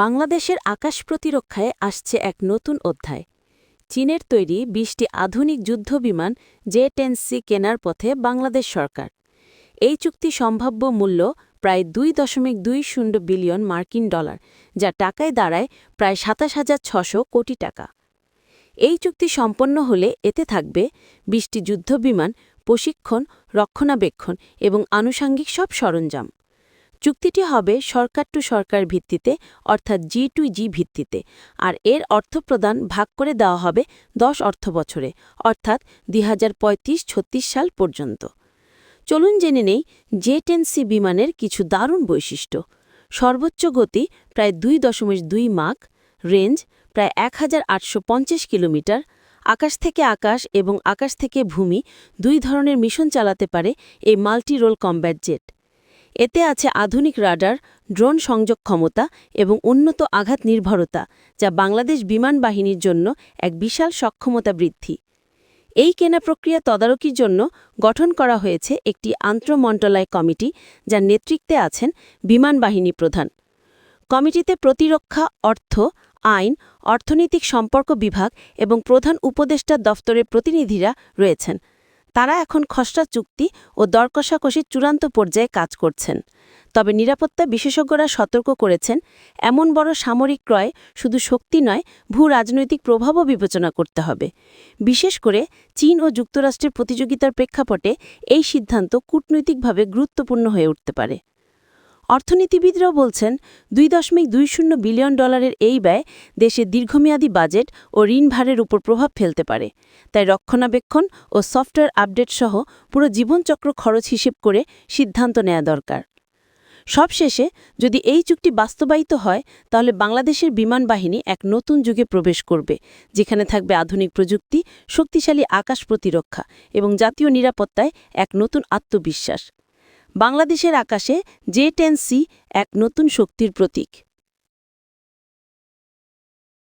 বাংলাদেশের আকাশ প্রতিরক্ষায় আসছে এক নতুন অধ্যায়। চীনের তৈরি বিশটি আধুনিক যুদ্ধবিমান জে টেন সি কেনার পথে বাংলাদেশ সরকার। এই চুক্তি সম্ভাব্য মূল্য প্রায় দুই দশমিক দুই শূন্য বিলিয়ন মার্কিন ডলার, যা টাকায় দাঁড়ায় প্রায় সাতাশ হাজার ছশো কোটি টাকা। এই চুক্তি সম্পন্ন হলে এতে থাকবে বিশটি যুদ্ধবিমান, প্রশিক্ষণ, রক্ষণাবেক্ষণ এবং আনুষাঙ্গিক সব সরঞ্জাম। চুক্তিটি হবে সরকার টু সরকার ভিত্তিতে, অর্থাৎ জি টু জি ভিত্তিতে, আর এর অর্থপ্রদান ভাগ করে দেওয়া হবে দশ অর্থ বছরে, অর্থাৎ দুই হাজার ছত্রিশ সাল পর্যন্ত। চলুন জেনে নেই জে টেন সি বিমানের কিছু দারুণ বৈশিষ্ট্য। সর্বোচ্চ গতি প্রায় দুই দশমিক দুই মাক রেঞ্জ প্রায় এক হাজার আটশো পঞ্চাশ কিলোমিটার, আকাশ থেকে আকাশ এবং আকাশ থেকে ভূমি দুই ধরনের মিশন চালাতে পারে এই মাল্টি রোল কম্ব্যাট জেট। এতে আছে আধুনিক রাডার, ড্রোন সংযোগ ক্ষমতা এবং উন্নত আঘাত নির্ভরতা, যা বাংলাদেশ বিমান বাহিনীর জন্য এক বিশাল সক্ষমতা বৃদ্ধি। এই কেনা প্রক্রিয়া তদারকির জন্য গঠন করা হয়েছে একটি আন্তঃমন্ত্রণালয় কমিটি, যার নেতৃত্বে আছেন বিমান বাহিনী প্রধান। কমিটিতে প্রতিরক্ষা, অর্থ, আইন, অর্থনৈতিক সম্পর্ক বিভাগ এবং প্রধান উপদেষ্টা দফতরের প্রতিনিধিরা রয়েছেন। তারা এখন খসড়া চুক্তি ও দরকষাকষির চূড়ান্ত পর্যায়ে কাজ করছেন। তবে নিরাপত্তা বিশেষজ্ঞরা সতর্ক করেছেন, এমন বড় সামরিক ক্রয় শুধু শক্তি নয়, ভূ রাজনৈতিক প্রভাবও বিবেচনা করতে হবে। বিশেষ করে চীন ও যুক্তরাষ্ট্রের প্রতিযোগিতার প্রেক্ষাপটে এই সিদ্ধান্ত কূটনৈতিকভাবে গুরুত্বপূর্ণ হয়ে উঠতে পারে। অর্থনীতিবিদরাও বলছেন, দুই দশমিক দুই শূন্য বিলিয়ন ডলারের এই ব্যয় দেশের দীর্ঘমেয়াদী বাজেট ও ঋণভারের উপর প্রভাব ফেলতে পারে। তাই রক্ষণাবেক্ষণ ও সফটওয়্যার আপডেট সহ পুরো জীবনচক্র খরচ হিসেব করে সিদ্ধান্ত নেওয়া দরকার। সবশেষে, যদি এই চুক্তি বাস্তবায়িত হয়, তাহলে বাংলাদেশের বিমান বাহিনী এক নতুন যুগে প্রবেশ করবে, যেখানে থাকবে আধুনিক প্রযুক্তি, শক্তিশালী আকাশ প্রতিরক্ষা এবং জাতীয় নিরাপত্তায় এক নতুন আত্মবিশ্বাস। বাংলাদেশের আকাশে জে টেন সি এক নতুন শক্তির প্রতীক।